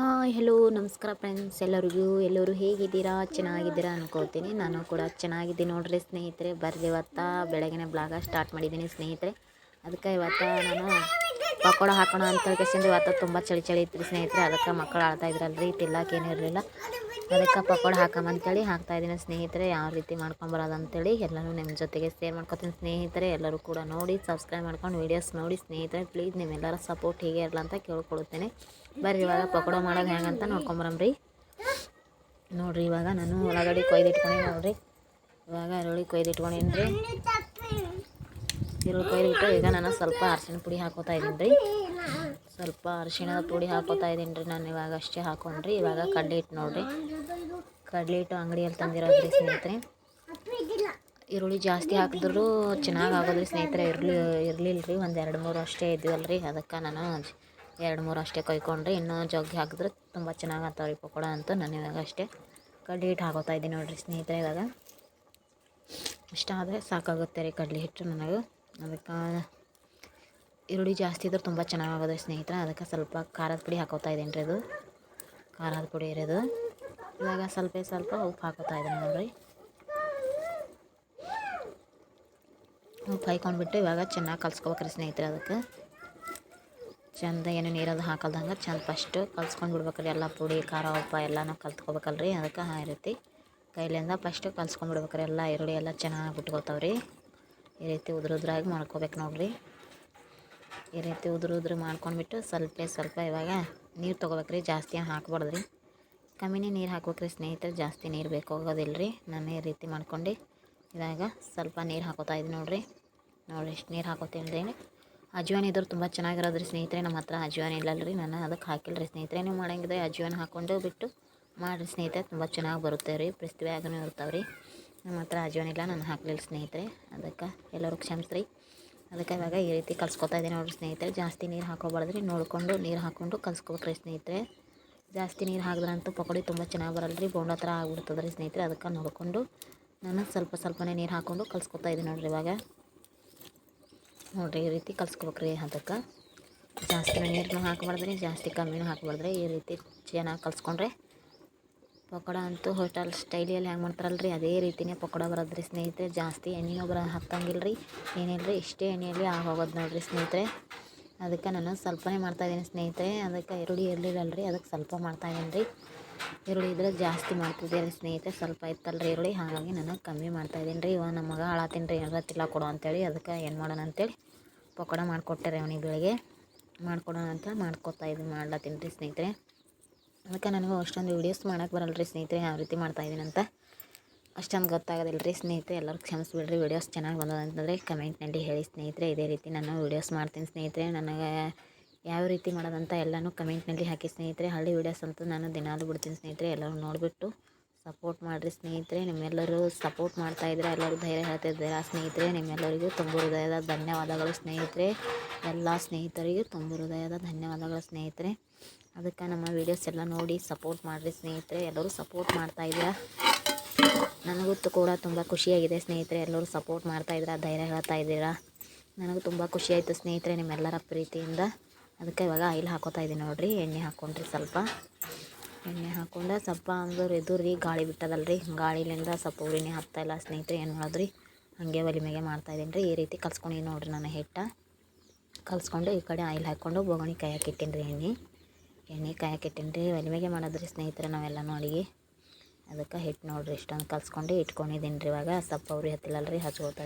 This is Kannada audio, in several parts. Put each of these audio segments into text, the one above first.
ಹಾಯ್ ಹೆಲೋ ನಮಸ್ಕಾರ ಫ್ರೆಂಡ್ಸ್ ಎಲ್ಲರಿಗೂ, ಎಲ್ಲರೂ ಹೇಗಿದ್ದೀರಾ? ಚೆನ್ನಾಗಿದ್ದೀರಾ ಅನ್ಕೋತೀನಿ ನಾನು ಕೂಡ ಚೆನ್ನಾಗಿದ್ದೀನಿ ನೋಡ್ರಿ ಸ್ನೇಹಿತರೆ. ಬರ್ರಿ ಇವತ್ತ ಬೆಳಗಿನ ಬ್ಲಾಗ ಸ್ಟಾರ್ಟ್ ಮಾಡಿದ್ದೀನಿ ಸ್ನೇಹಿತರೆ. ಅದಕ್ಕೆ ಇವತ್ತು ನಾನು ಪಕೋಡ ಹಾಕೋಣ ಅಂತ ಕೇಸಿಂದ ಇವತ್ತು ತುಂಬ ಚಳಿ ಚಳಿ ಇತ್ತು ಸ್ನೇಹಿತರೆ. ಅದಕ್ಕೆ ಮಕ್ಕಳು ಆಡ್ತಾ ಇದ್ರಲ್ರಿ ಏನೂ ಇರಲಿಲ್ಲ. ಅದಕ್ಕೆ ಪಕೋಡ ಹಾಕಮಂತೇಳಿ ಹಾಕ್ತಾ ಇದ್ದೀನಿ. ಸ್ನೇಹಿತರೆ, ಯಾವ ರೀತಿ ಮಾಡ್ಕೊಂಬರೋದು ಅಂತೇಳಿ ಎಲ್ಲರೂ ನಿಮ್ಮ ಜೊತೆಗೆ ಶೇರ್ ಮಾಡ್ಕೊತೀನಿ. ಸ್ನೇಹಿತರೆ, ಎಲ್ಲರೂ ಕೂಡ ನೋಡಿ ಸಬ್ಸ್ಕ್ರೈಬ್ ಮಾಡ್ಕೊಂಡು ವೀಡಿಯೋಸ್ ನೋಡಿ. ಸ್ನೇಹಿತರೆ ಪ್ಲೀಸ್ ನಿಮ್ಮೆಲ್ಲರ ಸಪೋರ್ಟ್ ಹೀಗೆ ಇರಲ್ಲ ಅಂತ ಕೇಳ್ಕೊಳ್ತೇನೆ. ಬರ್ರಿ, ಇವಾಗ ಪಕೋಡ ಮಾಡೋದು ಹೆಂಗಂತ ನೋಡ್ಕೊಂಬರಮ್ರಿ ನೋಡಿರಿ, ಇವಾಗ ನಾನು ಒಳಗಡೆ ಕೊಯ್ದಿಟ್ಕೊಂಡು ನೋಡಿರಿ. ಇವಾಗ ಈರುಳ್ಳಿ ಕೊಯ್ದಿಟ್ಕೊಂಡೇನು ರೀ ಈರುಳ್ಳಿ ಕೊಯ್ದಿಟ್ಟು ಈಗ ನಾನು ಸ್ವಲ್ಪ ಅರಿಶಿಣ ಪುಡಿ ಹಾಕೋತಾ ಇದ್ದೀನಿ ರೀ ಸ್ವಲ್ಪ ಅರಿಶಿಣದ ಪುಡಿ ಹಾಕೋತಾ ಇದ್ದೀನಿ ರೀ ನಾನು ಇವಾಗ ಅಷ್ಟೇ ಹಾಕೊಂಡ್ರಿ. ಇವಾಗ ಕಡ್ಡಿ ಇಟ್ಟು ನೋಡಿರಿ. ಕಡಲೆ ಹಿಟ್ಟು ಅಂಗಡಿಯಲ್ಲಿ ತಂದಿರೋದ್ರಿ ಸ್ನೇಹಿತರೆ. ಈರುಳ್ಳಿ ಜಾಸ್ತಿ ಹಾಕಿದ್ರು ಚೆನ್ನಾಗಿ ಆಗೋದ್ರಿ ಸ್ನೇಹಿತರೆ. ಇರಲಿ ಇರಲಿಲ್ಲ ರೀ ಒಂದು ಎರಡು ಮೂರು ಅಷ್ಟೇ ಇದ್ವಲ್ಲ ರೀ ಅದಕ್ಕೆ ನಾನು ಎರಡು ಮೂರು ಅಷ್ಟೇ ಕೊಯ್ಕೊಂಡ್ರಿ. ಇನ್ನೂ ಜಗ್ಗಿ ಹಾಕಿದ್ರೆ ತುಂಬ ಚೆನ್ನಾಗಿ ಆಗ್ತಾವ್ರಿ ಪಕೋಡ ಅಂತ ನಾನು ಇವಾಗ ಅಷ್ಟೇ ಕಡ್ಲೆ ಹಿಟ್ಟು ಹಾಕೋತಾ ಇದ್ದೀನಿ ನೋಡಿರಿ ಸ್ನೇಹಿತರೆ ಇವಾಗ. ಇಷ್ಟ ಆದರೆ ಸಾಕಾಗುತ್ತೆ ರೀ ಕಡಲೆ ಹಿಟ್ಟು ನನಗೆ. ಅದಕ್ಕೆ ಈರುಳ್ಳಿ ಜಾಸ್ತಿ ಇದ್ರೆ ತುಂಬ ಚೆನ್ನಾಗಾಗೋದು ಸ್ನೇಹಿತರೆ. ಅದಕ್ಕೆ ಸ್ವಲ್ಪ ಖಾರದ ಪುಡಿ ಹಾಕೋತಾ ಇದ್ದೀನಿ ರೀ ಅದು. ಖಾರದ ಪುಡಿ ಇರೋದು ಇವಾಗ ಸ್ವಲ್ಪ ಸ್ವಲ್ಪ ಉಪ್ಪು ಹಾಕೋತಾ ಇದ್ದೀನಿ ನೋಡ್ರಿ. ಉಪ್ಪು ಹಾಕೊಂಡ್ಬಿಟ್ಟು ಇವಾಗ ಚೆನ್ನಾಗಿ ಕಲ್ಸ್ಕೊಬೇಕ್ರಿ ಸ್ನೇಹಿತರೆ ಅದಕ್ಕೆ. ಚೆಂದ ಏನು ನೀರದು ಹಾಕಲ್ದಂಗೆ ಚೆಂದ ಫಸ್ಟು ಕಲ್ಸ್ಕೊಂಡು ಬಿಡ್ಬೇಕ್ರಿ ಎಲ್ಲ ಪುಡಿ, ಖಾರ, ಉಪ್ಪು ಎಲ್ಲನೂ ಕಲ್ತ್ಕೊಬೇಕಲ್ರಿ ಅದಕ್ಕೆ ಆ ರೀತಿ. ಕೈಲಿಂದ ಫಸ್ಟು ಕಲ್ಸ್ಕೊಂಡು ಬಿಡ್ಬೇಕ್ರಿ ಎಲ್ಲ ಈರುಳ್ಳಿ ಎಲ್ಲ ಚೆನ್ನಾಗಿ ಬಿಟ್ಕೋತಾವ್ರಿ ಈ ರೀತಿ ಉದ್ರ ಉದ್ರಾಗಿ ಮಾಡ್ಕೋಬೇಕು ನೋಡಿರಿ. ಈ ರೀತಿ ಉದುರು ಉದುರು ಮಾಡ್ಕೊಂಡ್ಬಿಟ್ಟು ಸ್ವಲ್ಪ ಸ್ವಲ್ಪ ಇವಾಗ ನೀರು ತೊಗೋಬೇಕ್ರಿ ಜಾಸ್ತಿ ಹಾಕ್ಬಾರ್ದು ರೀ. ಕಮ್ಮಿನೇ ನೀರು ಹಾಕ್ಬೇಕ್ರಿ ಸ್ನೇಹಿತರೆ, ಜಾಸ್ತಿ ನೀರು ಬೇಕಾಗೋದಿಲ್ಲ ರೀ ನಾನು ಈ ರೀತಿ ಮಾಡ್ಕೊಂಡು ಇವಾಗ ಸ್ವಲ್ಪ ನೀರು ಹಾಕೋತಾ ಇದ್ದೀನಿ ನೋಡಿರಿ. ನೋಡಿರಿ, ಎಷ್ಟು ನೀರು ಹಾಕೋತೀನಿ ಅಜ್ವಾನ್ ಇದ್ರೆ ತುಂಬ ಚೆನ್ನಾಗಿರೋದು ರೀ ಸ್ನೇಹಿತರೆ ನಮ್ಮ ಹತ್ರ ಅಜ್ವಾನ್ ಇಲ್ಲಲ್ಲ ರೀ ನಾನು ಅದಕ್ಕೆ ಹಾಕಿಲ್ಲ ರೀ ಸ್ನೇಹಿತರೆ, ನೀವು ಮಾಡೋಂಗಿದ್ರೆ ಅಜ್ವಾನ್ ಹಾಕ್ಕೊಂಡು ಬಿಟ್ಟು ಮಾಡಿರಿ ಸ್ನೇಹಿತರೆ, ತುಂಬ ಚೆನ್ನಾಗಿ ಬರುತ್ತೆ ರೀ. ಆಗನೂ ಇರ್ತಾವೆ ರೀ ನಮ್ಮ ಹತ್ರ ಅಜ್ವಾನ್ ಇಲ್ಲ, ನಾನು ಹಾಕಲಿಲ್ಲ ಸ್ನೇಹಿತರೆ. ಅದಕ್ಕೆ ಎಲ್ಲರೂ ಕ್ಷಮಿಸ್ರಿ. ಅದಕ್ಕೆ ಇವಾಗ ಈ ರೀತಿ ಕಲ್ಸ್ಕೊತಾ ಇದ್ದೀನಿ ನೋಡಿರಿ ಸ್ನೇಹಿತರೆ, ಜಾಸ್ತಿ ನೀರು ಹಾಕೋಬಾರ್ದ್ರಿ. ನೋಡಿಕೊಂಡು ನೀರು ಹಾಕ್ಕೊಂಡು ಕಲ್ಸ್ಕೊಬೇಕ್ರಿ ಸ್ನೇಹಿತರೆ. ಜಾಸ್ತಿ ನೀರು ಹಾಕಿದ್ರಂತೂ ಪಕೋಡಿ ತುಂಬ ಚೆನ್ನಾಗಿ ಬರಲ್ಲ ರೀ ಬೋಂಡ ಥರ ಆಗ್ಬಿಡ್ತದೆ ರೀ ಸ್ನೇಹಿತರೆ. ಅದಕ್ಕೆ ನೋಡಿಕೊಂಡು ನಾನು ಸ್ವಲ್ಪ ಸ್ವಲ್ಪನೇ ನೀರು ಹಾಕ್ಕೊಂಡು ಕಲ್ಸ್ಕೊತಾ ಇದ್ದೀನಿ ನೋಡಿರಿ ಇವಾಗ. ನೋಡಿರಿ ಈ ರೀತಿ ಕಲ್ಸ್ಕೊಬೇಕ್ರಿ ಅದಕ್ಕೆ. ಜಾಸ್ತಿ ನೀರನ್ನು ಹಾಕಬಾರ್ದ್ರಿ, ಜಾಸ್ತಿ ಕಮ್ಮಿನೂ ಹಾಕಬಾರ್ದ್ರಿ. ಈ ರೀತಿ ಚೆನ್ನಾಗಿ ಕಲ್ಸ್ಕೊಂಡ್ರೆ ಪಕೋಡ ಅಂತೂ ಹೋಟೆಲ್ ಸ್ಟೈಲಿಯಲ್ಲಿ ಹೆಂಗೆ ಮಾಡ್ತಾರಲ್ರಿ, ಅದೇ ರೀತಿಯೇ ಪಕೋಡ ಬರೋದ್ರಿ ಸ್ನೇಹಿತರೆ. ಜಾಸ್ತಿ ಎಣ್ಣೆನೂ ಬರ ಹತ್ತಂಗಿಲ್ಲ ರೀ ಏನಿಲ್ಲ ರೀ ಇಷ್ಟೇ ಎಣ್ಣೆಯಲ್ಲಿ ಆಗೋಗೋದು ನೋಡಿರಿ ಸ್ನೇಹಿತರೆ. ಅದಕ್ಕೆ ನಾನು ಸ್ವಲ್ಪನೇ ಮಾಡ್ತಾಯಿದ್ದೀನಿ ಸ್ನೇಹಿತರೆ. ಅದಕ್ಕೆ ಈರುಳ್ಳಿ ಇರಲಿಲ್ಲಲ್ಲ ರೀ, ಅದಕ್ಕೆ ಸ್ವಲ್ಪ ಮಾಡ್ತಾಯಿದ್ದೀನಿ ರೀ. ಈರುಳ್ಳಿ ಇದ್ರೆ ಜಾಸ್ತಿ ಮಾಡ್ತಿದ್ದೆ ರೀ ಸ್ನೇಹಿತರೆ, ಸ್ವಲ್ಪ ಇತ್ತಲ್ಲ ರೀ ಈರುಳ್ಳಿ. ಹಾಗಾಗಿ ನಾನು ಕಮ್ಮಿ ಮಾಡ್ತಾಯಿದ್ದೀನಿ ರೀ. ಇವಾಗ ನಮ್ಮ ಮಗ ಹಾಳಾತೀನಿ ರೀ, ಏನಾರ ಕೊಡು ಅಂತೇಳಿ ಅದಕ್ಕೆ ಏನು ಮಾಡೋಣ ಅಂತೇಳಿ ಪಕೋಡ ಮಾಡಿಕೊಟ್ಟೆ ರೀ ಅವನಿಗೆ ಬೆಳಿಗ್ಗೆ. ಮಾಡ್ಕೊಡೋಣ ಅಂತ ಮಾಡ್ಕೊತಾ ಇದ್ದೀನಿ, ಮಾಡ್ಲತ್ತೀನಿ ರೀ ಸ್ನೇಹಿತರೆ. ಅದಕ್ಕೆ ನನಗೂ ಅಷ್ಟೊಂದು ವೀಡಿಯೋಸ್ ಮಾಡೋಕ್ಕೆ ಬರಲ್ಲ ರೀ ಸ್ನೇಹಿತರೆ, ಯಾವ ರೀತಿ ಮಾಡ್ತಾಯಿದ್ದೀನಿ ಅಂತ. ಅಷ್ಟೊಂದು ಗೊತ್ತಾಗೋದಿಲ್ಲ ರೀ ಸ್ನೇಹಿತರೆ, ಎಲ್ಲರೂ ಕ್ಷಮಿಸ್ಬಿಡ್ರಿ ವೀಡಿಯೋಸ್ ಚೆನ್ನಾಗಿ ಬಂದದ ಅಂತಂದರೆ ಕಮೆಂಟ್ನಲ್ಲಿ ಹೇಳಿ ಸ್ನೇಹಿತರೆ, ಇದೇ ರೀತಿ ನಾನು ವೀಡಿಯೋಸ್ ಮಾಡ್ತೀನಿ ಸ್ನೇಹಿತರೆ, ನನಗೆ ಯಾವ ರೀತಿ ಮಾಡೋದಂತ ಎಲ್ಲನೂ ಕಮೆಂಟ್ನಲ್ಲಿ ಹಾಕಿ ಸ್ನೇಹಿತರೆ, ಹಳ್ಳಿ ವೀಡಿಯೋಸ್ ಅಂತೂ ನಾನು ದಿನಾಲು ಬಿಡ್ತೀನಿ ಸ್ನೇಹಿತರೆ, ಎಲ್ಲರೂ ನೋಡಿಬಿಟ್ಟು ಸಪೋರ್ಟ್ ಮಾಡಿರಿ ಸ್ನೇಹಿತರೆ, ನಿಮ್ಮೆಲ್ಲರೂ ಸಪೋರ್ಟ್ ಮಾಡ್ತಾಯಿದ್ರೆ ಎಲ್ಲರೂ ಧೈರ್ಯ ಹೇಳ್ತಿದ್ದೀರಾ ಸ್ನೇಹಿತರೆ, ನಿಮ್ಮೆಲ್ಲರಿಗೂ ತುಂಬ ಹೃದಯದ ಧನ್ಯವಾದಗಳು ಸ್ನೇಹಿತರೆ, ಎಲ್ಲ ಸ್ನೇಹಿತರಿಗೂ ತುಂಬ ಹೃದಯದ ಧನ್ಯವಾದಗಳು ಸ್ನೇಹಿತರೆ. ಅದಕ್ಕೆ ನಮ್ಮ ವೀಡಿಯೋಸ್ ಎಲ್ಲ ನೋಡಿ ಸಪೋರ್ಟ್ ಮಾಡಿರಿ ಸ್ನೇಹಿತರೆ, ಎಲ್ಲರೂ ಸಪೋರ್ಟ್ ಮಾಡ್ತಾಯಿದ್ದೀರಾ ನನಗೂ ಕೂಡ ತುಂಬ ಖುಷಿಯಾಗಿದೆ ಸ್ನೇಹಿತರೆ, ಎಲ್ಲರೂ ಸಪೋರ್ಟ್ ಮಾಡ್ತಾಯಿದ್ದೀರಾ ಧೈರ್ಯ ಹೇಳ್ತಾ ಇದ್ದೀರಾ? ನನಗೂ ತುಂಬ ಖುಷಿಯಾಯಿತು ಸ್ನೇಹಿತರೆ, ನಿಮ್ಮೆಲ್ಲರ ಪ್ರೀತಿಯಿಂದ. ಅದಕ್ಕೆ ಇವಾಗ ಆಯಿಲ್ ಹಾಕೋತಾ ಇದ್ದೀನಿ ನೋಡಿರಿ, ಎಣ್ಣೆ ಹಾಕ್ಕೊಂಡ್ರಿ ಸ್ವಲ್ಪ. ಎಣ್ಣೆ ಹಾಕ್ಕೊಂಡು ಸ್ವಲ್ಪ ಅಂದ್ರೆ ಇದು ರೀ, ಗಾಳಿ ಬಿಟ್ಟದಲ್ಲ ರೀ ಗಾಳಿಲಿಂದ ಸ್ವಲ್ಪ ಉರಿನೇ ಹತ್ತಾಯಿಲ್ಲ ಸ್ನೇಹಿತರೆ, ಏನು ಮಾಡೋದ್ರಿ? ಹಾಗೆ ಒಲಿಮೆಗೆ ಮಾಡ್ತಾಯಿದ್ದೀನಿ ರೀ. ಈ ರೀತಿ ಕಲ್ಸ್ಕೊಂಡು ನೋಡಿರಿ ನಾನು ಹಿಟ್ಟ. ಕಲ್ಸ್ಕೊಂಡು ಈ ಕಡೆ ಆಯಿಲ್ ಹಾಕ್ಕೊಂಡು ಬೋಗಣಿ ಕಾಯಕ್ಕೆ ಇಟ್ಟೀನಿ ರೀ ಎಣ್ಣೆ. ಎಣ್ಣೆ ಕಾಯಕ್ಕೆ ಇಟ್ಟಿನಿ ರೀ. ಒಲಿಮೆಗೆ ಮಾಡೋದ್ರಿ ಸ್ನೇಹಿತರೆ ನಾವೆಲ್ಲ ನೋಡಿ. ಅದಕ್ಕೆ ಹಿಟ್ಟು ನೋಡಿರಿ, ಇಷ್ಟೊಂದು ಕಲ್ಸ್ಕೊಂಡು ಇಟ್ಕೊಂಡಿದ್ದೀನಿ ರೀ ಇವಾಗ. ಸ್ವಲ್ಪ ಅವ್ರಿ ಹತ್ತಿಲ್ಲಲ್ಲ ರೀ ಹಚ್ಕೊಳ್ತಾ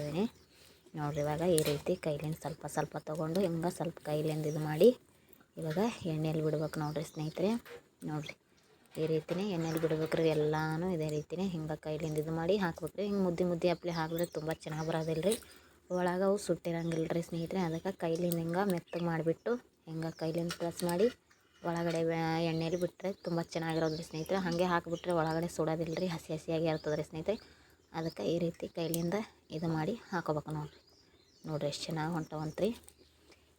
ನೋಡಿರಿ ಇವಾಗ ಈ ರೀತಿ ಕೈಲಿಂದ ಸ್ವಲ್ಪ ಸ್ವಲ್ಪ ತೊಗೊಂಡು ಹಿಂಗೆ ಸ್ವಲ್ಪ ಕೈಲಿಂದ ಇದು ಮಾಡಿ ಇವಾಗ ಎಣ್ಣೆಯಲ್ಲಿ ಬಿಡ್ಬೇಕು ನೋಡಿರಿ ಸ್ನೇಹಿತರೆ. ನೋಡಿರಿ, ಈ ರೀತಿನೇ ಎಣ್ಣೆಯಲ್ಲಿ ಬಿಡ್ಬೇಕ್ರಿ ಎಲ್ಲನೂ ಇದೇ ರೀತಿನೇ ಹಿಂಗೆ ಕೈಲಿಂದ ಇದು ಮಾಡಿ ಹಾಕ್ಬೇಕು ರೀ. ಹಿಂಗೆ ಮುದ್ದೆ ಮುದ್ದೆ ಅಪ್ಲೆ ಹಾಕಿದ್ರೆ ತುಂಬ ಚೆನ್ನಾಗಿ ಬರೋದಿಲ್ಲ ರೀ ಒಳಗೆ ಅವು ಸುಟ್ಟಿರಂಗಿಲ್ಲ ರೀ ಸ್ನೇಹಿತರೆ. ಅದಕ್ಕೆ ಕೈಲಿಂದ ಹಿಂಗೆ ಮೆತ್ತಗೆ ಮಾಡಿಬಿಟ್ಟು ಹಿಂಗೆ ಕೈಲಿಂದ ಪ್ರೆಸ್ ಮಾಡಿ ಒಳಗಡೆ ಎಣ್ಣೆಯಲ್ಲಿ ಬಿಟ್ಟರೆ ತುಂಬ ಚೆನ್ನಾಗಿರೋದು ರೀ ಸ್ನೇಹಿತರೆ. ಹಾಗೆ ಹಾಕಿಬಿಟ್ರೆ ಒಳಗಡೆ ಸುಡೋದಿಲ್ಲ ರೀ ಹಸಿ ಹಸಿಯಾಗಿ ಇರ್ತದೆ ರೀ ಸ್ನೇಹಿತರೆ. ಅದಕ್ಕೆ ಈ ರೀತಿ ಕೈಲಿಂದ ಇದು ಮಾಡಿ ಹಾಕೋಬೇಕು ನೋಡಿರಿ. ನೋಡಿರಿ ಎಷ್ಟು ಚೆನ್ನಾಗಿ ಹೊಂಟವಂತ್ರಿ.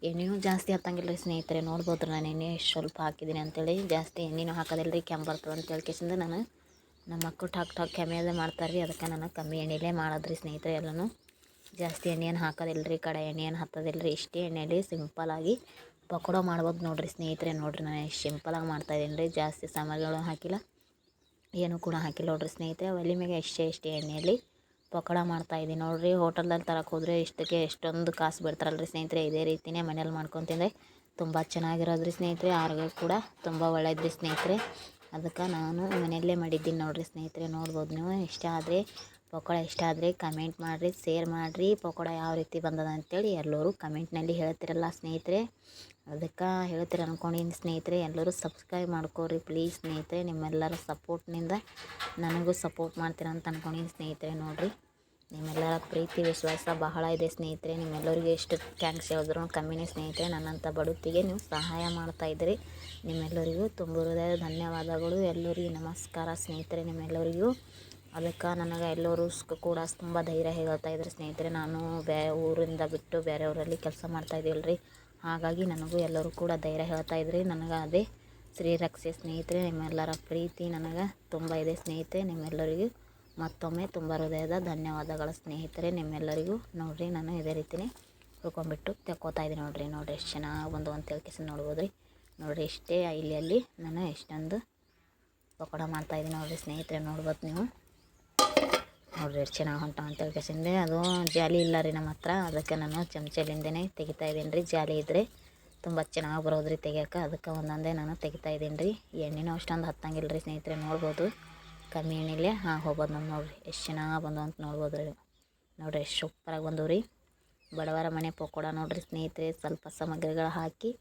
ಎಣ್ಣೆಯೂ ಜಾಸ್ತಿ ಹತ್ತಂಗಿಲ್ಲ ರೀ ಸ್ನೇಹಿತರೆ. ನೋಡ್ಬೋದು ನಾನು ಎಣ್ಣೆ ಎಷ್ಟು ಸ್ವಲ್ಪ ಹಾಕಿದ್ದೀನಿ ಅಂತೇಳಿ. ಜಾಸ್ತಿ ಎಣ್ಣೆನೂ ಹಾಕೋದಿಲ್ಲ ರೀ ಕೆಮ್ಮು ಬರ್ತದೆ ಅಂತೇಳಿ ಕೇಸಿಂದ ನಾನು ನಮ್ಮ ಮಕ್ಕಳು ಠಾಕ್ ಠಾಕ್ ಕೆಮ್ಮೆಯಲ್ಲೇ ಮಾಡ್ತಾರೆ ರೀ ಅದಕ್ಕೆ ನಾನು ಕಮ್ಮಿ ಎಣ್ಣೆಲೇ ಮಾಡೋದ್ರಿ ಸ್ನೇಹಿತರೆ ಎಲ್ಲನೂ. ಜಾಸ್ತಿ ಎಣ್ಣೆಯನ್ನು ಹಾಕೋದಿಲ್ಲ ರೀ ಕಡೆ ಎಣ್ಣೆಯನ್ನು ಹತ್ತೋದಿಲ್ಲ ರೀ ಇಷ್ಟೇ ಎಣ್ಣೆಯಲ್ಲಿ ಸಿಂಪಲಾಗಿ ಪಕೋಡ ಮಾಡ್ಬೋದು ನೋಡಿರಿ ಸ್ನೇಹಿತರೆ, ನೋಡಿರಿ ನಾನು ಎಷ್ಟು ಸಿಂಪಲಾಗಿ ಮಾಡ್ತಾಯಿದ್ದೀನಿ ರೀ. ಜಾಸ್ತಿ ಸಾಮಾನುಗಳು ಹಾಕಿಲ್ಲ. ಏನೂ ಕೂಡ ಹಾಕಿಲ್ಲ ನೋಡಿರಿ ಸ್ನೇಹಿತರೆ. ಒಲೆ ಮೇಲೆ ಎಷ್ಟೇ ಎಷ್ಟೇ ಎಣ್ಣೆಯಲ್ಲಿ ಪಕೋಡ ಮಾಡ್ತಾಯಿದ್ದೀನಿ ನೋಡಿರಿ. ಹೋಟೆಲ್ದಲ್ಲಿ ತರಕ್ಕೆ ಹೋದರೆ ಇಷ್ಟಕ್ಕೆ ಎಷ್ಟೊಂದು ಕಾಸು ಬಿಡ್ತಾರಲ್ಲ ರೀ ಸ್ನೇಹಿತರೆ. ಇದೇ ರೀತಿಯೇ ಮನೇಲಿ ಮಾಡ್ಕೊಂಡು ತಿಂದರೆ ತುಂಬ ಚೆನ್ನಾಗಿರೋದು ರೀ ಸ್ನೇಹಿತರೆ. ಆರೋಗ್ಯ ಕೂಡ ತುಂಬ ಒಳ್ಳೆಯದ್ರಿ ಸ್ನೇಹಿತರೆ. ಅದಕ್ಕೆ ನಾನು ಮನೆಯಲ್ಲೇ ಮಾಡಿದ್ದೀನಿ ನೋಡಿರಿ ಸ್ನೇಹಿತರೆ. ನೋಡ್ಬೋದು ನೀವು. ಇಷ್ಟ ಆದರೆ ಪಕೋಡ ಇಷ್ಟ ಆದರೆ ಕಮೆಂಟ್ ಮಾಡಿರಿ ಶೇರ್ ಮಾಡಿರಿ. ಪಕೋಡ ಯಾವ ರೀತಿ ಬಂದದ ಅಂತೇಳಿ ಎಲ್ಲರೂ ಕಮೆಂಟ್ನಲ್ಲಿ ಹೇಳ್ತಿರಲ್ಲ ಸ್ನೇಹಿತರೆ. ಅದಕ್ಕೆ ಹೇಳ್ತೀರ ಅಂದ್ಕೊಂಡಿನಿ ಸ್ನೇಹಿತರೆ, ಎಲ್ಲರೂ ಸಬ್ಸ್ಕ್ರೈಬ್ ಮಾಡ್ಕೊರಿ ಪ್ಲೀಸ್ ಸ್ನೇಹಿತರೆ. ನಿಮ್ಮೆಲ್ಲರ ಸಪೋರ್ಟ್ನಿಂದ ನನಗೂ ಸಪೋರ್ಟ್ ಮಾಡ್ತೀರಂತ ಅಂದ್ಕೊಂಡಿನಿ ಸ್ನೇಹಿತರೆ ನೋಡಿರಿ. ನಿಮ್ಮೆಲ್ಲರ ಪ್ರೀತಿ, ವಿಶ್ವಾಸ ಬಹಳ ಇದೆ ಸ್ನೇಹಿತರೆ. ನಿಮ್ಮೆಲ್ಲರಿಗೂ ಎಷ್ಟು ಥ್ಯಾಂಕ್ಸ್ ಹೇಳಿದ್ರು ಕಮ್ಮಿನೇ ಸ್ನೇಹಿತರೆ. ನನ್ನಂಥ ಬಡುತ್ತಿಗೆ ನೀವು ಸಹಾಯ ಮಾಡ್ತಾಯಿದ್ದೀರಿ ನಿಮ್ಮೆಲ್ಲರಿಗೂ ತುಂಬ ಹೃದಯದ ಧನ್ಯವಾದಗಳು. ಎಲ್ಲರಿಗೂ ನಮಸ್ಕಾರ ಸ್ನೇಹಿತರೆ. ನಿಮ್ಮೆಲ್ಲರಿಗೂ ಅದಕ್ಕೆ ನನಗೆ ಎಲ್ಲರೂ ಕೂಡ ತುಂಬ ಧೈರ್ಯ ಹೇಳ್ತಾ ಇದ್ರು ಸ್ನೇಹಿತರೆ. ನಾನು ಬೇ ಊರಿಂದ ಬಿಟ್ಟು ಬೇರೆ ಊರಲ್ಲಿ ಕೆಲಸ ಮಾಡ್ತಾಯಿದ್ದೀವಲ್ಲ ರೀ ಹಾಗಾಗಿ ನನಗೂ ಎಲ್ಲರೂ ಕೂಡ ಧೈರ್ಯ ಹೇಳ್ತಾ ಇದ್ರಿ. ನನಗೆ ಅದೇ ಶ್ರೀರಕ್ಷೆ ಸ್ನೇಹಿತರೆ. ನಿಮ್ಮೆಲ್ಲರ ಪ್ರೀತಿ ನನಗೆ ತುಂಬ ಇದೆ ಸ್ನೇಹಿತರೆ. ನಿಮ್ಮೆಲ್ಲರಿಗೂ ಮತ್ತೊಮ್ಮೆ ತುಂಬ ಹೃದಯದ ಧನ್ಯವಾದಗಳ ಸ್ನೇಹಿತರೆ. ನಿಮ್ಮೆಲ್ಲರಿಗೂ ನೋಡಿರಿ, ನಾನು ಇದೇ ರೀತಿಯೇ ಹುಡ್ಕೊಂಡ್ಬಿಟ್ಟು ತೆಕ್ಕೋತಾ ಇದ್ದೀನಿ ನೋಡಿರಿ. ನೋಡಿರಿ, ಎಷ್ಟು ಚೆನ್ನಾಗಿ ಬಂದು ಅಂತ ಕೆಸ ನೋಡ್ಬೋದು ರೀ ನೋಡಿರಿ, ಇಷ್ಟೇ, ಇಲ್ಲಿ, ಅಲ್ಲಿ ನಾನು ಎಷ್ಟೊಂದು ಪಕೋಡ ಮಾಡ್ತಾಯಿದ್ದೀನಿ ನೋಡಿರಿ ಸ್ನೇಹಿತರೆ. ನೋಡ್ಬೋದು ನೀವು. ನೋಡ್ರಿ ಎಷ್ಟು ಚೆನ್ನಾಗಿ ಹೊಂಟ ಅಂತ ಹೇಳ್ಕೇಸಿಂದೆ. ಅದು ಜಾಲಿ ಇಲ್ಲ ರೀ ನಮ್ಮ ಹತ್ರ. ಅದಕ್ಕೆ ನಾನು ಚಮಚಲಿಂದನೇ ತೆಗಿತಾ ಇದ್ದೀನಿ ರೀ. ಜಾಲಿ ಇದ್ದರೆ ತುಂಬ ಚೆನ್ನಾಗಿ ಬರೋದು ರೀ ತೆಗಿಯೋಕೆ. ಅದಕ್ಕೆ ಒಂದೊಂದೇ ನಾನು ತೆಗಿತಾ ಇದ್ದೀನಿ ರೀ. ಎಣ್ಣೆನೂ ಅಷ್ಟೊಂದು ಹತ್ತಂಗಿಲ್ಲ ರೀ ಸ್ನೇಹಿತರೆ, ನೋಡ್ಬೋದು. ಕಮ್ಮಿ ಎಣ್ಣೆಲೆ, ಹಾಂ, ಹೋಗ್ಬೋದು ನಮ್ಮ ನೋಡಿರಿ. ಎಷ್ಟು ಚೆನ್ನಾಗಿ ಬಂದು ಅಂತ ನೋಡ್ಬೋದು ರೀ. ನೋಡಿರಿ, ಎಷ್ಟು ಸೂಪರಾಗಿ ಬಂದವು ರೀ. ಬಡವರ ಮನೆ ಪಕೋಡ ನೋಡಿರಿ ಸ್ನೇಹಿತರೆ. ಸ್ವಲ್ಪ ಸಾಮಗ್ರಿಗಳು ಹಾಕಿ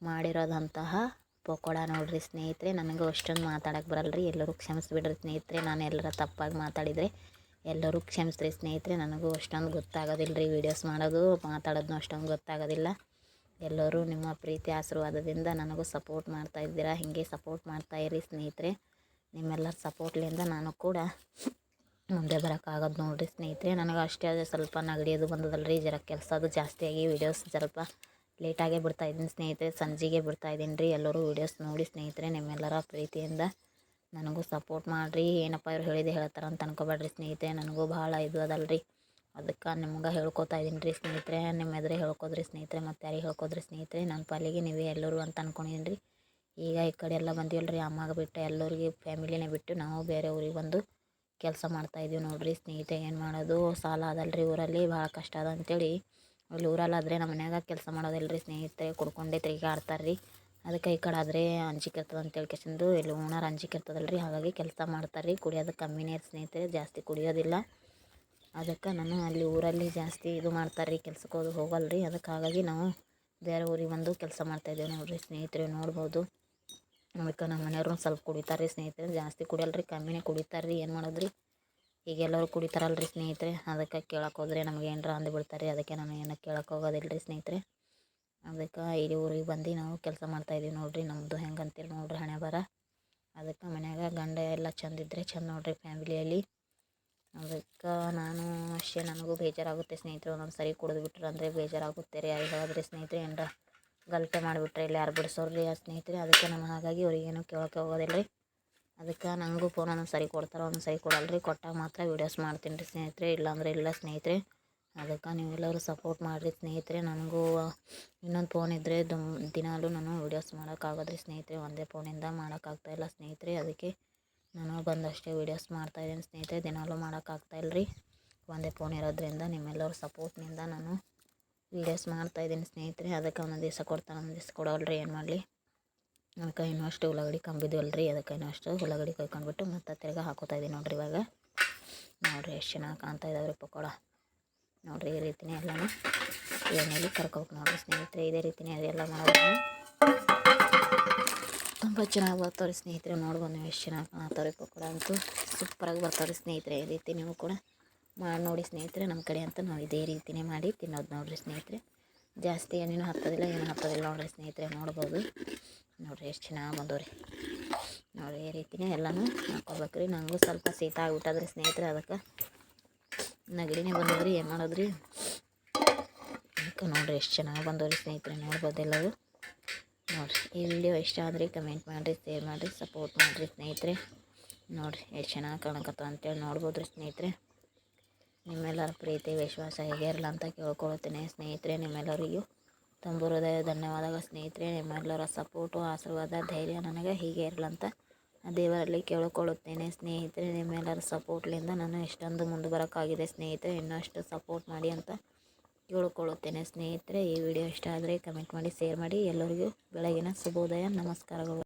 ಮಾಡಿರೋದಂತಹ ಪಕೋಡ ನೋಡಿರಿ ಸ್ನೇಹಿತರೆ. ನನಗೂ ಅಷ್ಟೊಂದು ಮಾತಾಡೋಕೆ ಬರಲ್ಲ ರೀ ಎಲ್ಲರೂ ಕ್ಷಮಿಸ್ಬಿಡ್ರಿ ಸ್ನೇಹಿತರೆ. ನಾನು ಎಲ್ಲರ ತಪ್ಪಾಗಿ ಮಾತಾಡಿದರೆ ಎಲ್ಲರೂ ಕ್ಷಮಿಸ್ರಿ ಸ್ನೇಹಿತರೆ, ನನಗೂ ಅಷ್ಟೊಂದು ಗೊತ್ತಾಗೋದಿಲ್ಲ ರೀ ವೀಡಿಯೋಸ್ ಮಾಡೋದು ಮಾತಾಡೋದನ್ನೂ ಅಷ್ಟೊಂದು ಗೊತ್ತಾಗೋದಿಲ್ಲ. ಎಲ್ಲರೂ ನಿಮ್ಮ ಪ್ರೀತಿ ಆಶೀರ್ವಾದದಿಂದ ನನಗೂ ಸಪೋರ್ಟ್ ಮಾಡ್ತಾ ಇದ್ದೀರಾ, ಹೀಗೆ ಸಪೋರ್ಟ್ ಮಾಡ್ತಾ ಇರಿ ಸ್ನೇಹಿತರೆ. ನಿಮ್ಮೆಲ್ಲರ ಸಪೋರ್ಟ್ಲಿಂದ ನಾನು ಕೂಡ ಮುಂದೆ ಬರೋಕ್ಕಾಗೋದು ನೋಡಿರಿ ಸ್ನೇಹಿತರೆ. ನನಗೆ ಅಷ್ಟೇ ಅದೇ ಸ್ವಲ್ಪ ನೆಗಡಿ ಅದು ಬಂದದಲ್ಲ ರೀ ಜರ ಕೆಲಸ ಅದು ಜಾಸ್ತಿಯಾಗಿ ವೀಡಿಯೋಸ್ ಸ್ವಲ್ಪ ಲೇಟಾಗೆ ಬಿಡ್ತಾ ಇದ್ದೀನಿ ಸ್ನೇಹಿತರೆ, ಸಂಜೆಗೆ ಬಿಡ್ತಾ ಇದ್ದೀನಿ ರೀ. ಎಲ್ಲರೂ ವೀಡಿಯೋಸ್ ನೋಡಿ ಸ್ನೇಹಿತರೆ, ನಿಮ್ಮೆಲ್ಲರ ಪ್ರೀತಿಯಿಂದ ನನಗೂ ಸಪೋರ್ಟ್ ಮಾಡಿರಿ, ಏನಪ್ಪ ಇವ್ರು ಹೇಳಿದೆ ಹೇಳ್ತಾರೆ ಅಂತ ಅನ್ಕೋಬೇಡ್ರಿ ಸ್ನೇಹಿತರೆ, ನನಗೂ ಭಾಳ ಇದು ಅದಲ್ರಿ. ಅದಕ್ಕೆ ನಿಮ್ಗೆ ಹೇಳ್ಕೊತಾ ಇದ್ದೀನಿ ರೀ ಸ್ನೇಹಿತರೆ ನಿಮ್ಮ ಎದುರೇ ಹೇಳ್ಕೋದ್ರಿ ಸ್ನೇಹಿತರೆ, ಮತ್ತು ಯಾರಿಗೆ ಹೇಳ್ಕೋದ್ರಿ ಸ್ನೇಹಿತರೆ ನನ್ನ ಪಾಲಿಗೆ ನೀವೇ ಎಲ್ಲರೂ ಅಂತ ಅನ್ಕೊಂಡಿದ್ದೀನಿ ರೀ ಈಗ ಈ ಕಡೆ ಎಲ್ಲ ಬಂದಿವಲ್ಲ ರೀ ಅಮ್ಮಗೆ ಬಿಟ್ಟು ಎಲ್ಲರಿಗೆ ಫ್ಯಾಮಿಲಿನೇ ಬಿಟ್ಟು ನಾವು ಬೇರೆ ಊರಿಗೆ ಬಂದು ಕೆಲಸ ಮಾಡ್ತಾಯಿದ್ದೀವಿ ನೋಡಿರಿ ಸ್ನೇಹಿತೆ ಏನು ಮಾಡೋದು? ಸಾಲ ಅದಲ್ಲ ಊರಲ್ಲಿ, ಭಾಳ ಕಷ್ಟ ಅದ ಅಂತೇಳಿ. ಅಲ್ಲಿ ಊರಲ್ಲಾದರೆ ನಮ್ಮ ಮನ್ಯಾಗ ಕೆಲಸ ಮಾಡೋದಿಲ್ಲ ರೀ ಸ್ನೇಹಿತರೆ, ಕುಡ್ಕೊಂಡೇ ತಿರುಗಾಡ್ತಾರೆ ರೀ ಅದಕ್ಕೆ ಈ ಕಡೆ ಆದರೆ ಅಂಜಿಕೆ ಇರ್ತದೆ ಅಂತೇಳಿ ಕೇಸಿಂದು ಇಲ್ಲಿ ಓನರ್ ಅಂಜಿಕೆ ಇರ್ತದಲ್ಲ ರೀ ಹಾಗಾಗಿ ಕೆಲಸ ಮಾಡ್ತಾರೆ ರೀ ಕುಡಿಯೋದು ಕಮ್ಮಿನೇ ಸ್ನೇಹಿತರೆ, ಜಾಸ್ತಿ ಕುಡಿಯೋದಿಲ್ಲ. ಅದಕ್ಕೆ ನಾನು ಅಲ್ಲಿ ಊರಲ್ಲಿ ಜಾಸ್ತಿ ಇದು ಮಾಡ್ತಾರೆ ರೀ ಕೆಲ್ಸಕ್ಕೆ ಹೋದ್ರು ಹೋಗಲ್ಲ ರೀ ಅದಕ್ಕೆ ನಾವು ಬೇರೆ ಊರಿಗೆ ಬಂದು ಕೆಲಸ ಮಾಡ್ತಾಯಿದ್ದೇವೆ ನೋಡಿರಿ ಸ್ನೇಹಿತರೆ, ನೋಡ್ಬೋದು. ಅದಕ್ಕೆ ನಮ್ಮ ಮನೆಯವ್ರು ಸ್ವಲ್ಪ ಕುಡಿತಾರೆ ರೀ ಸ್ನೇಹಿತರೆ. ಜಾಸ್ತಿ ಕುಡಿಯಲ್ಲ ರೀ ಕಮ್ಮಿನೇ ಕುಡಿತಾರೆ ರೀ ಏನು ಮಾಡೋದು ರೀ ಈಗ ಎಲ್ಲರೂ ಕುಡಿತಾರಲ್ಲ ರೀ ಸ್ನೇಹಿತರೆ. ಅದಕ್ಕೆ ಕೇಳಕ್ಕೆ ಹೋದ್ರೆ ನಮ್ಗೆ ಏನರ ಅಂದು ಬಿಡ್ತಾರೆ ಅದಕ್ಕೆ ನಾನು ಏನು ಕೇಳಕ್ಕೆ ಹೋಗೋದಿಲ್ಲ ರೀ ಸ್ನೇಹಿತರೆ. ಅದಕ್ಕೆ ಇಲ್ಲಿ ಊರಿಗೆ ಬಂದು ನಾವು ಕೆಲಸ ಮಾಡ್ತಾಯಿದ್ದೀವಿ ನೋಡಿರಿ ನಮ್ಮದು ಹೆಂಗೆ ಅಂತೀರಿ ನೋಡಿರಿ ಹಣೆ ಬರ. ಅದಕ್ಕೆ ಮನ್ಯಾಗ ಗಂಡ ಎಲ್ಲ ಚಂದ ಇದ್ದರೆ ಚಂದ ನೋಡಿರಿ ಫ್ಯಾಮಿಲಿಯಲ್ಲಿ ಅದಕ್ಕೆ ನಾನು ಅಷ್ಟೇ, ನನಗೂ ಬೇಜಾರಾಗುತ್ತೆ ಸ್ನೇಹಿತರು, ಒಂದೊಂದು ಸರಿ ಕುಡಿದು ಬಿಟ್ರೆ ಅಂದರೆ ಬೇಜಾರಾಗುತ್ತೆ ರೀ. ಯಾರು ಹೇಳಿದ್ರೆ ಸ್ನೇಹಿತರೆ, ಏನರ ಗಲಾಟೆ ಮಾಡಿಬಿಟ್ರೆ ಇಲ್ಲಿ ಯಾರು ಬಿಡಿಸೋರು ರೀ ಆ ಸ್ನೇಹಿತರೆ, ಅದಕ್ಕೆ ನಾನು ಹಾಗಾಗಿ ಅವ್ರಿಗೇನು ಕೇಳೋಕೆ ಹೋಗೋದಿಲ್ಲ ರೀ ಅದಕ್ಕೆ ನನಗೂ ಫೋನ್ ಒಂದೊಂದು ಸರಿ ಕೊಡ್ತಾರೆ, ಒಂದೊಂದು ಸರಿ ಕೊಡಲ್ಲ ರೀ ಕೊಟ್ಟಾಗ ಮಾತ್ರ ವೀಡಿಯೋಸ್ ಮಾಡ್ತೀನಿ ರೀ ಸ್ನೇಹಿತರೆ, ಇಲ್ಲಾಂದ್ರೆ ಇಲ್ಲ ಸ್ನೇಹಿತರೆ. ಅದಕ್ಕೆ ನೀವೆಲ್ಲರೂ ಸಪೋರ್ಟ್ ಮಾಡಿರಿ ಸ್ನೇಹಿತರೆ. ನನಗೂ ಇನ್ನೊಂದು ಫೋನ್ ಇದ್ದರೆ ದುಮ್, ದಿನಾಲೂ ನಾನು ವೀಡಿಯೋಸ್ ಮಾಡೋಕ್ಕಾಗೋದ್ರಿ ಸ್ನೇಹಿತರೆ. ಒಂದೇ ಫೋನಿಂದ ಮಾಡೋಕ್ಕಾಗ್ತಾಯಿಲ್ಲ ಸ್ನೇಹಿತರೆ. ಅದಕ್ಕೆ ನಾನು ಬಂದಷ್ಟೇ ವೀಡಿಯೋಸ್ ಮಾಡ್ತಾಯಿದ್ದೀನಿ ಸ್ನೇಹಿತರೆ. ದಿನಾಲೂ ಮಾಡೋಕ್ಕಾಗ್ತಾಯಿಲ್ಲ ರೀ ಒಂದೇ ಫೋನ್ ಇರೋದ್ರಿಂದ ನಿಮ್ಮೆಲ್ಲರ ಸಪೋರ್ಟ್ನಿಂದ ನಾನು ವೀಡಿಯೋಸ್ ಮಾಡ್ತಾಯಿದ್ದೀನಿ ಸ್ನೇಹಿತರೆ. ಅದಕ್ಕೆ ಒಂದೊಂದು ದಿವಸ ಕೊಡ್ತಾನೆ, ಒಂದೊಂದು ದಿವಸ ಕೊಡೋಲ್ರಿ. ಏನು ಮಾಡಲಿ? ಅದಕ್ಕೆ ಇನ್ನಷ್ಟು ಉಳ್ಳಾಗಡ್ಡಿ ಕಂಬಿದ್ವಲ್ಲ ರೀ, ಅದಕ್ಕೆ ಇನ್ನೂ ಅಷ್ಟು ಉಳ್ಳಾಗಡ್ಡಿ ಕೊಯ್ಕೊಂಡ್ಬಿಟ್ಟು ಮತ್ತೆ ತಿರ್ಗಾ ಹಾಕೋತಾ ಇದ್ದೀನಿ ನೋಡಿರಿ ಇವಾಗ. ನೋಡಿರಿ ಎಷ್ಟು ಚೆನ್ನಾಗಿ ಕಾಣ್ತಾ ಇದಾವೆ ರೀ ಪಕೋಡ. ನೋಡಿರಿ ಈ ರೀತಿನೇ ಎಲ್ಲನೂ ಎಣ್ಣೆಯಲ್ಲಿ ಕರ್ಕೋಬೇಕು ನೋಡಿರಿ ಸ್ನೇಹಿತರೆ, ಇದೇ ರೀತಿನೇ ಅದೆಲ್ಲ ಮಾಡೋದು ತುಂಬ ಚೆನ್ನಾಗಿ ಬರ್ತಾವೆ ರೀ ಸ್ನೇಹಿತರೆ, ನೋಡ್ಬೋದು ನೀವು ಎಷ್ಟು ಚೆನ್ನಾಗಿ ಕಾಣ್ತಾವ್ರಿ ಪಕೋಡ ಅಂತೂ. ಸೂಪರಾಗಿ ಬರ್ತಾವ್ರಿ ಸ್ನೇಹಿತರೆ, ಈ ರೀತಿ ನೀವು ಕೂಡ ಮಾಡಿ ನೋಡಿ ಸ್ನೇಹಿತರೆ ನಮ್ಮ ಕಡೆ ಅಂತ ನಾವು ಇದೇ ರೀತಿನೇ ಮಾಡಿ ತಿನ್ನೋದು ನೋಡಿರಿ ಸ್ನೇಹಿತರೆ. ಜಾಸ್ತಿ ಏನೇನು ಹತ್ತೋದಿಲ್ಲ, ಏನೂ ಹತ್ತೋದಿಲ್ಲ ನೋಡಿರಿ ಸ್ನೇಹಿತರೆ, ನೋಡ್ಬೋದು. ನೋಡಿರಿ ಎಷ್ಟು ಚೆನ್ನಾಗಿ ಬಂದವ್ರಿ. ರೀ ನೋಡಿ ಈ ರೀತಿನೇ ಎಲ್ಲನೂ ಹಾಕ್ಕೋಬೇಕ್ರಿ ನನಗೂ ಸ್ವಲ್ಪ ಶೀತ ಆಗ್ಬಿಟ್ಟದ್ರಿ ಸ್ನೇಹಿತರೆ, ಅದಕ್ಕೆ ನೆಗಡಿನೇ ಬಂದದ್ರಿ, ಏನು ಮಾಡೋದ್ರಿ? ಅದಕ್ಕೆ ನೋಡಿರಿ ಎಷ್ಟು ಚೆನ್ನಾಗಿ ಬಂದವ್ರಿ ಸ್ನೇಹಿತರೆ, ನೋಡ್ಬೋದು ಎಲ್ಲರೂ. ನೋಡಿರಿ, ಈ ವಿಡಿಯೋ ಇಷ್ಟ ಆದರೆ ಕಮೆಂಟ್ ಮಾಡಿರಿ ಶೇರ್ ಮಾಡಿರಿ ಸಪೋರ್ಟ್ ಮಾಡಿರಿ ಸ್ನೇಹಿತರೆ. ನೋಡಿರಿ, ಎಷ್ಟು ಚೆನ್ನಾಗಿ ಕಾಣಕತ್ತ ಅಂತೇಳಿ ನೋಡ್ಬೋದು ರೀ ಸ್ನೇಹಿತರೆ. ನಿಮ್ಮೆಲ್ಲರ ಪ್ರೀತಿ, ವಿಶ್ವಾಸ ಹೇಗೆ ಇರಲ್ಲ ಅಂತ ಕೇಳ್ಕೊಳ್ತೀನಿ ಸ್ನೇಹಿತರೆ, ನಿಮ್ಮೆಲ್ಲರಿಗೂ. ತುಂಬ ಹೃದಯ ಧನ್ಯವಾದಗಳು ಸ್ನೇಹಿತರೆ, ನಿಮ್ಮೆಲ್ಲರ ಸಪೋರ್ಟು ಆಶೀರ್ವಾದ, ಧೈರ್ಯ ನನಗೆ ಹೀಗೆ ಇರಲಂತ ದೇವರಲ್ಲಿ ಕೇಳಿಕೊಳ್ಳುತ್ತೇನೆ ಸ್ನೇಹಿತರೆ, ನಿಮ್ಮೆಲ್ಲರ ಸಪೋರ್ಟ್ಲಿಂದ ನಾನು ಎಷ್ಟೊಂದು ಮುಂದೆ ಬರೋಕ್ಕಾಗಿದೆ ಸ್ನೇಹಿತರೆ ಇನ್ನಷ್ಟು ಸಪೋರ್ಟ್ ಮಾಡಿ ಅಂತ ಕೇಳಿಕೊಳ್ಳುತ್ತೇನೆ ಸ್ನೇಹಿತರೆ. ಈ ವಿಡಿಯೋ ಇಷ್ಟ ಆದರೆ ಕಮೆಂಟ್ ಮಾಡಿ, ಶೇರ್ ಮಾಡಿ. ಎಲ್ಲರಿಗೂ ಬೆಳಗಿನ ಶುಭೋದಯ. ನಮಸ್ಕಾರಗಳು.